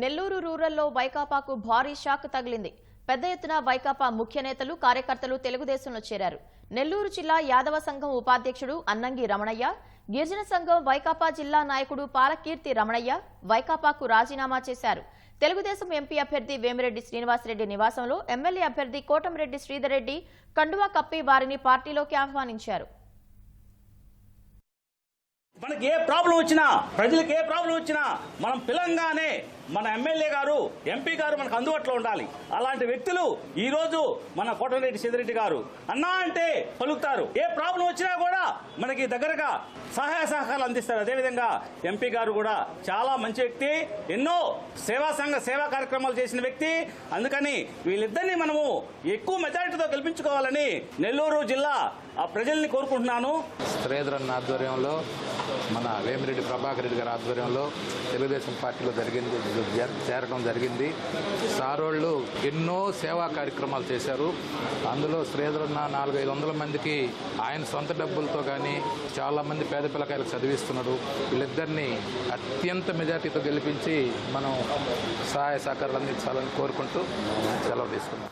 నెల్లూరు రూరల్లో వైకాపాకు భారీ షాక్ తగిలింది. పెద్ద ఎత్తున వైకాపా ముఖ్య నేతలు కార్యకర్తలు తెలుగుదేశంలో చేరారు. నెల్లూరు జిల్లా యాదవ సంఘం ఉపాధ్యక్షుడు అన్నంగి రమణయ్య గిరిజన సంఘం వైకాపా జిల్లా నాయకుడు పాలకీర్తి రమణయ్య వైకాపాకు రాజీనామా చేశారు. తెలుగుదేశం ఎంపీ అభ్యర్థి వేమిరెడ్డి శ్రీనివాసరెడ్డి నివాసంలో ఎమ్మెల్యే అభ్యర్థి కోటంరెడ్డి శ్రీధర్ రెడ్డి కండువా కప్పి వారిని పార్టీలోకి ఆహ్వానించారు. మనకి ఏ ప్రాబ్లం వచ్చినా ప్రజలకు ఏ ప్రాబ్లం వచ్చినా మనం పిలంగానే మన ఎమ్మెల్యే గారు ఎంపీ గారు మనకు అందుబాటులో ఉండాలి. అలాంటి వ్యక్తులు ఈ రోజు మన కోటరెడ్డి సిద్దిరెడ్డి గారు అన్నా అంటే పలుకుతారు. ఏ ప్రాబ్లం వచ్చినా కూడా మనకి దగ్గరగా సహాయ సహకారాలు అందిస్తారు. అదేవిధంగా ఎంపీ గారు కూడా చాలా మంచి వ్యక్తి ఎన్నో సేవా సంఘ సేవా కార్యక్రమాలు చేసిన వ్యక్తి. అందుకని వీళ్ళిద్దరిని మనము ఎక్కువ మెజారిటీతో గెలిపించుకోవాలని నెల్లూరు జిల్లా ఆ ప్రజల్ని కోరుకుంటున్నాను. శ్రీధరన్ ఆధ్వర్యంలో మన వేమిరెడ్డి ప్రభాకర్ రెడ్డి గారి ఆధ్వర్యంలో తెలుగుదేశం పార్టీలో జరిగింది చేరడం జరిగింది. సారోళ్ళు ఎన్నో సేవా కార్యక్రమాలు చేశారు. అందులో శ్రీధరన్న నాలుగైదు వందల మందికి ఆయన సొంత డబ్బులతో కానీ చాలామంది పేద పిల్లకాయలకు చదివిస్తున్నాడు. వీళ్ళిద్దరినీ అత్యంత మెజార్టీతో గెలిపించి మనం సహాయ సహకారాలు అందించాలని కోరుకుంటూ సెలవు తీసుకున్నాం.